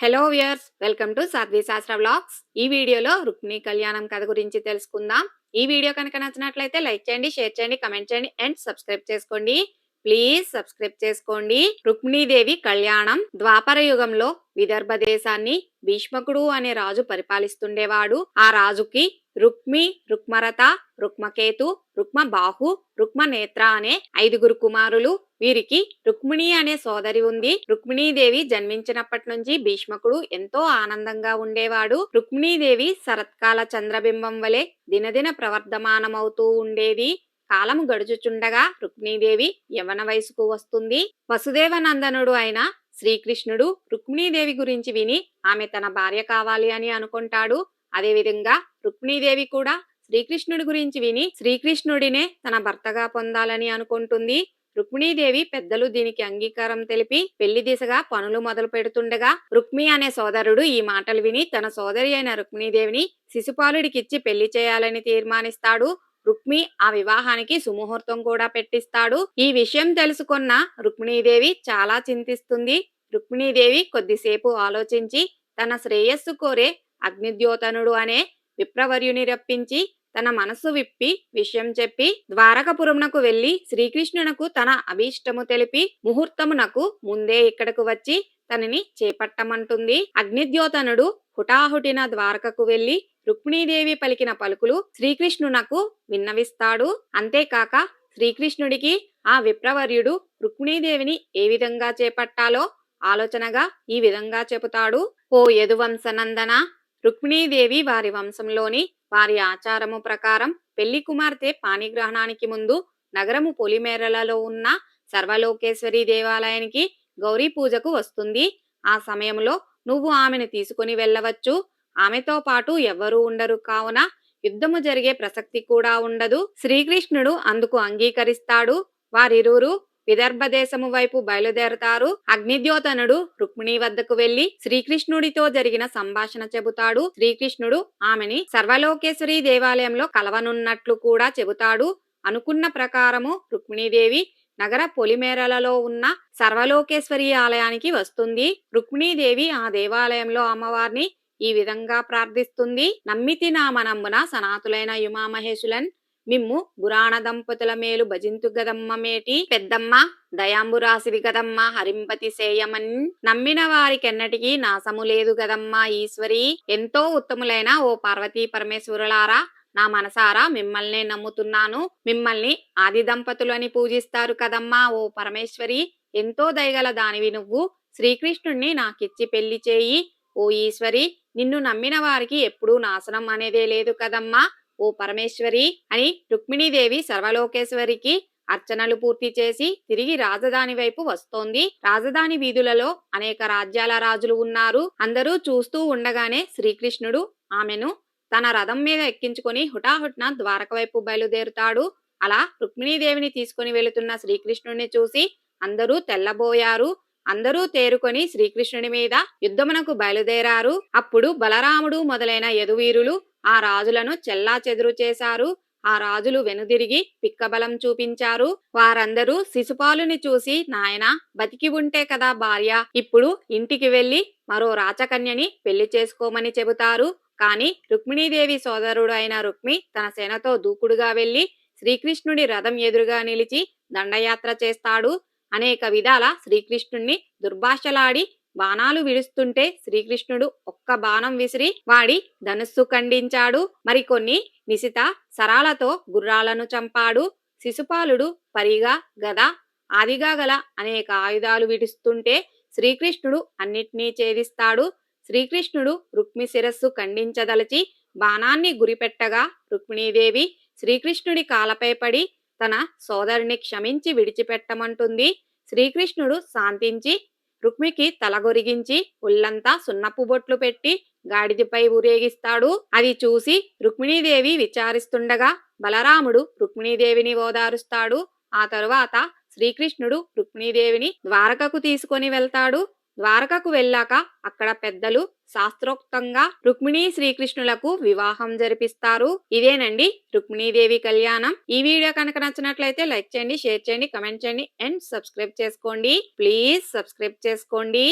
Hello viewers welcome to Sadhvi Shastra vlogs ఈ వీడియోలో రుక్మిణి కళ్యాణం కథ గురించి తెలుసుకుందాం. ఈ వీడియో కనుక నచ్చినట్లయితే లైక్ చేయండి షేర్ చేయండి కమెంట్ చేయండి అండ్ సబ్స్క్రైబ్ చేసుకోండి. ప్లీజ్ సబ్స్క్రైబ్ చేసుకోండి. రుక్మిణీదేవి కళ్యాణం ద్వాపర యుగంలో విదర్భ దేశాన్ని భీష్మకుడు అనే రాజు పరిపాలిస్తుండేవాడు. ఆ రాజుకి రుక్మి రుక్మరత రుక్మకేతు రుక్మ బాహు రుక్మ నేత్ర అనే ఐదుగురు కుమారులు. వీరికి రుక్మిణి అనే సోదరి ఉంది. రుక్మిణీదేవి జన్మించినప్పటి నుంచి భీష్మకుడు ఎంతో ఆనందంగా ఉండేవాడు. రుక్మిణీదేవి శరత్కాల చంద్రబింబం వలె దినదిన ప్రవర్ధమానమవుతూ ఉండేది. కాలము గడుచుచుండగా రుక్మిణీదేవి యవన వయసుకు వస్తుంది. వసుదేవనందనుడు అయిన శ్రీకృష్ణుడు రుక్మిణీదేవి గురించి విని ఆమె తన భార్య కావాలి అని అనుకుంటాడు. అదేవిధంగా రుక్మిణీదేవి కూడా శ్రీకృష్ణుడి గురించి విని శ్రీకృష్ణుడినే తన భర్తగా పొందాలని అనుకుంటుంది. రుక్మిణీదేవి పెద్దలు దీనికి అంగీకారం తెలిపి పెళ్ళి దిశగా పనులు మొదలు పెడుతుండగా రుక్మి అనే సోదరుడు ఈ మాటలు విని తన సోదరి అయిన రుక్మిణీదేవిని శిశుపాలుడికిచ్చి పెళ్ళి చేయాలని తీర్మానిస్తాడు. రుక్మి ఆ వివాహానికి సుముహూర్తం కూడా పెట్టిస్తాడు. ఈ విషయం తెలుసుకున్న రుక్మిణీదేవి చాలా చింతిస్తుంది. రుక్మిణీదేవి కొద్దిసేపు ఆలోచించి తన శ్రేయస్సు కోరే అగ్నిద్యోతనుడు అనే విప్రవర్యుని రప్పించి తన మనస్సు విప్పి విషయం చెప్పి ద్వారకపురమునకు వెళ్ళి శ్రీకృష్ణునకు తన అభీష్టము తెలిపి ముహూర్తమునకు ముందే ఇక్కడకు వచ్చి తనని చేపట్టమంటుంది. అగ్నిద్యోతనుడు హుటాహుటిన ద్వారకకు వెళ్ళి రుక్మిణీదేవి పలికిన పలుకులు శ్రీకృష్ణునకు విన్నవిస్తాడు. అంతేకాక శ్రీకృష్ణుడికి ఆ విప్రవర్యుడు రుక్మిణీదేవిని ఏ విధంగా చేపట్టాలో ఆలోచనగా ఈ విధంగా చెబుతాడు. ఓ యదువంశనందన? రుక్మిణీదేవి వారి వంశంలోని వారి ఆచారము ప్రకారం పెళ్ళి కుమార్తె పాణిగ్రహణానికి ముందు నగరము పొలిమేరలలో ఉన్న సర్వలోకేశ్వరి దేవాలయానికి గౌరీ పూజకు వస్తుంది. ఆ సమయంలో నువ్వు ఆమెను తీసుకుని వెళ్ళవచ్చు. ఆమెతో పాటు ఎవ్వరూ ఉండరు. కావున యుద్ధము జరిగే ప్రసక్తి కూడా ఉండదు. శ్రీకృష్ణుడు అందుకు అంగీకరిస్తాడు. వారిరువురు విదర్భ దేశము వైపు బయలుదేరతారు. అగ్నిద్యోతనుడు రుక్మిణి వద్దకు వెళ్ళి శ్రీకృష్ణుడితో జరిగిన సంభాషణ చెబుతాడు. శ్రీకృష్ణుడు ఆమెని సర్వలోకేశ్వరి దేవాలయంలో కలవనున్నట్లు కూడా చెబుతాడు. అనుకున్న ప్రకారము రుక్మిణీదేవి నగర పొలిమేరలలో ఉన్న సర్వలోకేశ్వరి ఆలయానికి వస్తుంది. రుక్మిణీదేవి ఆ దేవాలయంలో అమ్మవారిని ఈ విధంగా ప్రార్థిస్తుంది. నమ్మితి నా మనమ్మున సనాతులైన యుమామహేశులన్ మిమ్ము గురాణ దంపతుల మేలు భజింతు గదమ్మ మేటి పెద్దమ్మ దయాంబురాసివి గదమ్మ హరింపతి సేయమన్. నమ్మిన వారికెన్నటికీ నాశము లేదు గదమ్మ ఈశ్వరి. ఎంతో ఉత్తములైన ఓ పార్వతీ పరమేశ్వరులారా నా మనసారా మిమ్మల్నే నమ్ముతున్నాను. మిమ్మల్ని ఆది దంపతులని పూజిస్తారు కదమ్మా ఓ పరమేశ్వరి. ఎంతో దయగల దానివి నువ్వు. శ్రీకృష్ణుణ్ణి నాకిచ్చి పెళ్ళి చేయి. ఓ ఈశ్వరి నిన్ను నమ్మిన వారికి ఎప్పుడూ నాశనం అనేదే లేదు కదమ్మా. ఓ పరమేశ్వరి అని రుక్మిణీదేవి సర్వలోకేశ్వరికి అర్చనలు పూర్తి చేసి తిరిగి రాజధాని వైపు వస్తోంది. రాజధాని వీధులలో అనేక రాజ్యాల రాజులు ఉన్నారు. అందరూ చూస్తూ ఉండగానే శ్రీకృష్ణుడు ఆమెను తన రథం మీద ఎక్కించుకొని హుటాహుట్న ద్వారక వైపు బయలుదేరుతాడు. అలా రుక్మిణీదేవిని తీసుకుని వెళుతున్న శ్రీకృష్ణుడిని చూసి అందరూ తెల్లబోయారు. అందరూ తేరుకొని శ్రీకృష్ణుడి మీద యుద్ధమునకు బయలుదేరారు. అప్పుడు బలరాముడు మొదలైన యదువీరులు ఆ రాజులను చెల్లా చెదురు చేశారు. ఆ రాజులు వెనుదిరిగి పిక్కబలం చూపించారు. వారందరూ శిశుపాలుని చూసి నాయన బతికి ఉంటే కదా భార్య ఇప్పుడు ఇంటికి వెళ్ళి మరో రాచకన్యని పెళ్ళి చేసుకోమని చెబుతారు. కాని రుక్మిణీదేవి సోదరుడు అయిన రుక్మి తన సేనతో దూకుడుగా వెళ్ళి శ్రీకృష్ణుడి రథం ఎదురుగా నిలిచి దండయాత్ర చేస్తాడు. అనేక విధాల శ్రీకృష్ణుణ్ణి దుర్భాషలాడి బాణాలు విడుస్తుంటే శ్రీకృష్ణుడు ఒక్క బాణం విసిరి వాడి ధనుస్సు ఖండించాడు. మరికొన్ని నిశిత సరాలతో గుర్రాలను చంపాడు. శిశుపాలుడు పరిగా గద ఆదిగా గల అనేక ఆయుధాలు విడుస్తుంటే శ్రీకృష్ణుడు అన్నిటినీ ఛేదిస్తాడు. శ్రీకృష్ణుడు రుక్మి శిరస్సు ఖండించదలచి బాణాన్ని గురిపెట్టగా రుక్మిణీదేవి శ్రీకృష్ణుడి కాలపై పడి తన సోదరిని క్షమించి విడిచిపెట్టమంటుంది. శ్రీకృష్ణుడు శాంతించి రుక్మికి తలగొరిగించి ఒళ్ళంతా సున్నపు బొట్లు పెట్టి గాడిదపై ఊరేగిస్తాడు. అది చూసి రుక్మిణీదేవి విచారిస్తుండగా బలరాముడు రుక్మిణీదేవిని ఓదారుస్తాడు. ఆ తరువాత శ్రీకృష్ణుడు రుక్మిణీదేవిని ద్వారకకు తీసుకొని వెళ్తాడు. ద్వారకకు వెళ్ళాక అక్కడ పెద్దలు శాస్త్రోక్తంగా రుక్మిణీ శ్రీకృష్ణులకు వివాహం జరిపిస్తారు. ఇదేనండి రుక్మిణీదేవి కళ్యాణం. ఈ వీడియో కనుక నచ్చినట్లయితే లైక్ చేయండి షేర్ చేయండి కమెంట్ చేయండి అండ్ సబ్స్క్రైబ్ చేసుకోండి. ప్లీజ్ సబ్స్క్రైబ్ చేసుకోండి.